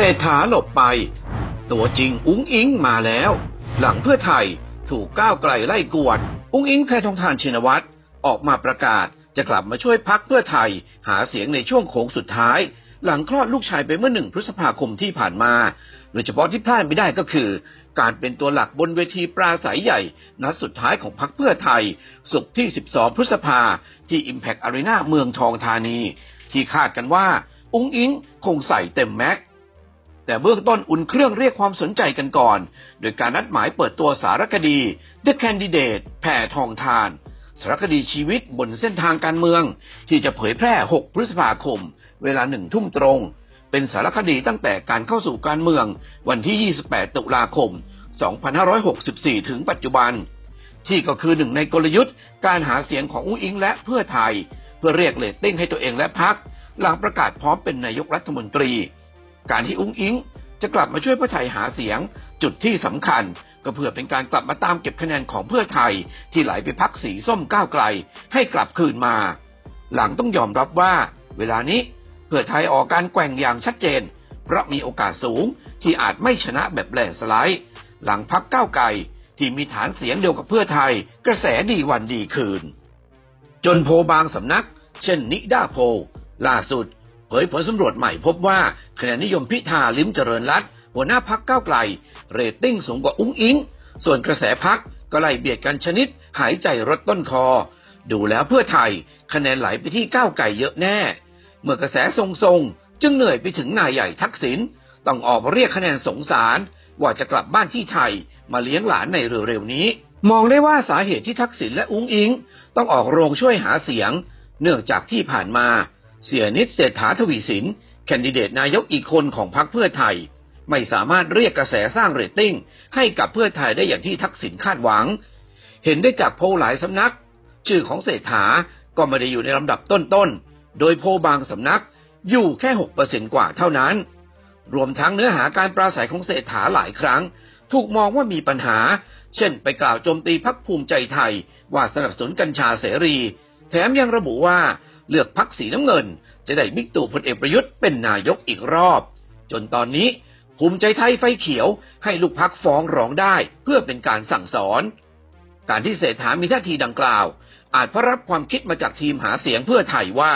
เศรษฐาหลบไป ตัวจริงอุ้งอิงมาแล้ว หลังเพื่อไทยถูกก้าวไกลไล่กวด อุ้งอิงแพทองทานชินวัตรออกมาประกาศจะกลับมาช่วยพักเพื่อไทย หาเสียงในช่วงโค้งสุดท้าย หลังคลอดลูกชายไปเมื่อหนึ่งพฤษภาคมที่ผ่านมา โดยเฉพาะที่พลาดไม่ได้ก็คือ การเป็นตัวหลักบนเวทีปราศัยใหญ่ นัดสุดท้ายของพรรคเพื่อไทยศุกร์ที่ 12 พฤษภาที่ Impact Arena เมืองทองธานี ที่คาดกันว่า อุ้งอิงคงใส่เต็มแม็ก แต่เบื้องต้นอุ่นเครื่องเรียกความสนใจกันก่อน โดยการนัดหมายเปิดตัวสารคดี The Candidate แผ่ทองทาน สารคดีชีวิตบนเส้นทางการเมือง ที่จะเผยแพร่ 6 พฤษภาคม เวลาหนึ่งทุ่มตรง เป็นสารคดีตั้งแต่การเข้าสู่การเมือง วันที่ 28 ตุลาคม 2564 ถึงปัจจุบัน ที่ก็คือหนึ่งในกลยุทธ์ การหาเสียงของอุ้งอิงและเพื่อไทย เพื่อเรียกเรตติ้งให้ตัวเองและพักหลังประกาศพร้อมเป็นนายกรัฐมนตรี การที่อุ้งอิงจะกลับมาช่วยเพื่อไทยหาเสียง จุดที่สำคัญ ก็เพื่อเป็นการกลับมาตามเก็บคะแนนของเพื่อไทย ที่ไหลไปพักสีส้มก้าวไกล ให้กลับคืนมา หลังต้องยอมรับว่า เวลานี้เพื่อไทยออกการแกว่งอย่างชัดเจน เพราะมีโอกาสสูงที่อาจไม่ชนะแบบแลสไลด์หลังพักก้าวไกลที่มีฐานเสียงเดียวกับเพื่อไทย กระแสดีวันดีคืน จนโพบางสำนัก เช่นนิด้าโพล่าสุด เผยผลสำรวจใหม่พบว่าคะแนนนิยมพิธาลิ้มเจริญรัตน์หัวหน้าพักก้าวไกล เรตติ้งสูงกว่าอุ้งอิง ส่วนกระแสพักก็ไล่เบียดกันชนิด หายใจรถต้นคอ ดูแล้วเพื่อไทยคะแนนไหลไปที่ก้าวไกลเยอะแน่ เมื่อกระแสทรงๆ จึงเหนื่อยไปถึงนายใหญ่ทักษิณต้องออกมาเรียกคะแนนสงสารว่าจะกลับบ้านที่ไทยมาเลี้ยงหลานในเร็วๆนี้ มองได้ว่าสาเหตุที่ทักษิณและอุ้งอิง ต้องออกโรงช่วยหาเสียง เนื่องจากที่ผ่านมา เสียนิดเศรษฐาทวีสิน แคนดิเดตนายกอีกคนของพรรคเพื่อไทย ไม่สามารถเรียกกระแสสร้างเรตติ้ง ให้กับเพื่อไทยได้อย่างที่ทักษิณคาดหวัง เห็นได้จากโพลหลายสำนัก ชื่อของเศรษฐาก็ไม่ได้อยู่ในลำดับต้นๆ โดยโพลบางสำนักอยู่แค่6%กว่าเท่านั้น รวมทั้งเนื้อหาการปราศัยของเศรษฐาหลายครั้ง ถูกมองว่ามีปัญหา เช่นไปกล่าวโจมตีพักภูมิใจไทย ว่าสนับสนุนกัญชาเสรี แถมยังระบุว่า เลือกพักสีน้ำเงิน จะได้บิ๊กตู่พลเอกประยุทธ์เป็นนายกอีกรอบ จนตอนนี้ภูมิใจไทยไฟเขียวให้ลูกพักฟ้องร้องได้เพื่อเป็นการสั่งสอน การที่เศรษฐามีท่าทีดังกล่าว อาจเพรับความคิดมาจากทีมหาเสียงเพื่อไทยว่า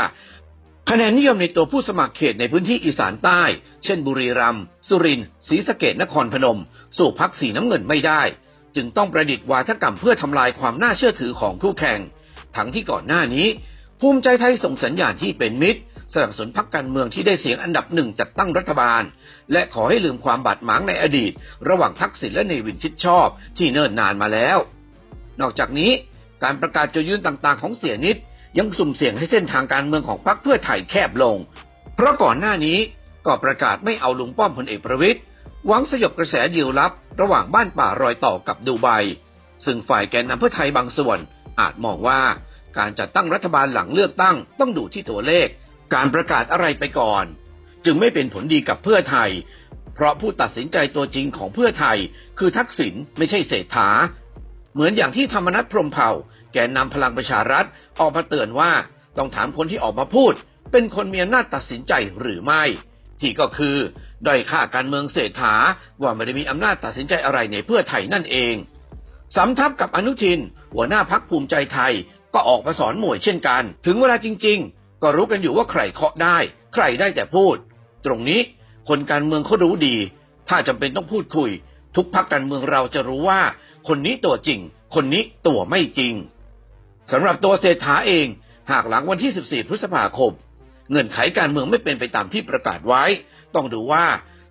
คะแนนนิยมในตัวผู้สมัครเขตในพื้นที่อีสานใต้ เช่นบุรีรัมย์สุรินทร์ศรีสะเกดนครพนม สู่พักสีน้ำเงินไม่ได้ จึงต้องประดิษฐ์วาทกรรมเพื่อทำลายความน่าเชื่อถือของคู่แข่ง ทั้งที่ก่อนหน้านี้ ภูมิใจไทยส่งสัญญาณที่เป็นมิตร สนับสนุนพักการเมืองที่ได้เสียงอันดับหนึ่งจัดตั้งรัฐบาล และขอให้ลืมความบาดหมางในอดีต ระหว่างทักษิณและเนวินชิดชอบที่เนิ่นนานมาแล้ว นอกจากนี้การประกาศจุดยืนต่างๆ ของเสียนิดยังสุ่มเสี่ยงให้เส้นทางการเมืองของพรรคเพื่อไทยแคบลง เพราะก่อนหน้านี้ก็ประกาศไม่เอาลุงป้อมพลเอกประวิตยหวังสยบกระแสดีลลับ ระหว่างบ้านป่ารอยต่อกับดูไบซึ่งฝ่ายแกนนำเพื่อไทยบางส่วนอาจมองว่า การจัดตั้งรัฐบาลหลังเลือกตั้งต้องดูที่ตัวเลข การประกาศอะไรไปก่อน จึงไม่เป็นผลดีกับเพื่อไทย เพราะผู้ตัดสินใจตัวจริงของเพื่อไทย คือทักษิณไม่ใช่เศรษฐา เหมือนอย่างที่ธรรมนัฐพรมเผ่า แกนนำพลังประชารัฐออกมาเตือนว่าต้องถามคนที่ออกมาพูด เป็นคนมีอำนาจตัดสินใจหรือไม่ ที่ก็คือด้อยค่าการเมืองเศรษฐาว่าไม่ได้มีอำนาจตัดสินใจอะไรในเพื่อไทยนั่นเองสำทับกับอนุทิน หัวหน้าพักภูมิใจไทย ก็ออกมาสอนหมวยเช่นกัน ถึงเวลาจริง ๆ ก็รู้กันอยู่ว่าใครเคาะได้ ใครได้แต่พูด ตรงนี้คนการเมืองเขารู้ดี ถ้าจำเป็นต้องพูดคุย ทุกพักการเมืองเราจะรู้ว่า คนนี้ตัวจริง คนนี้ตัวไม่จริงสำหรับตัวเศรษฐาเอง หากหลังวันที่ 14 พฤษภาคม เงื่อนไขการเมืองไม่เป็นไปตามที่ประกาศไว้ ต้องดูว่า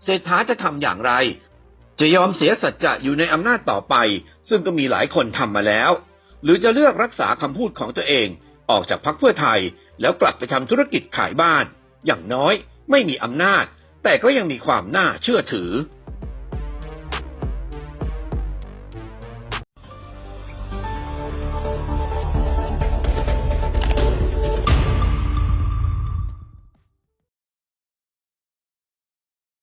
เศรษฐาจะทำอย่างไร จะยอมเสียสัจจะอยู่ในอำนาจต่อไป ซึ่งก็มีหลายคนทำมาแล้ว หรือจะเลือกรักษาคำพูดของตัวเอง ออกจากพรรคเพื่อไทย แล้วกลับไปทำธุรกิจขายบ้าน อย่างน้อยไม่มีอำนาจ แต่ก็ยังมีความน่าเชื่อถือ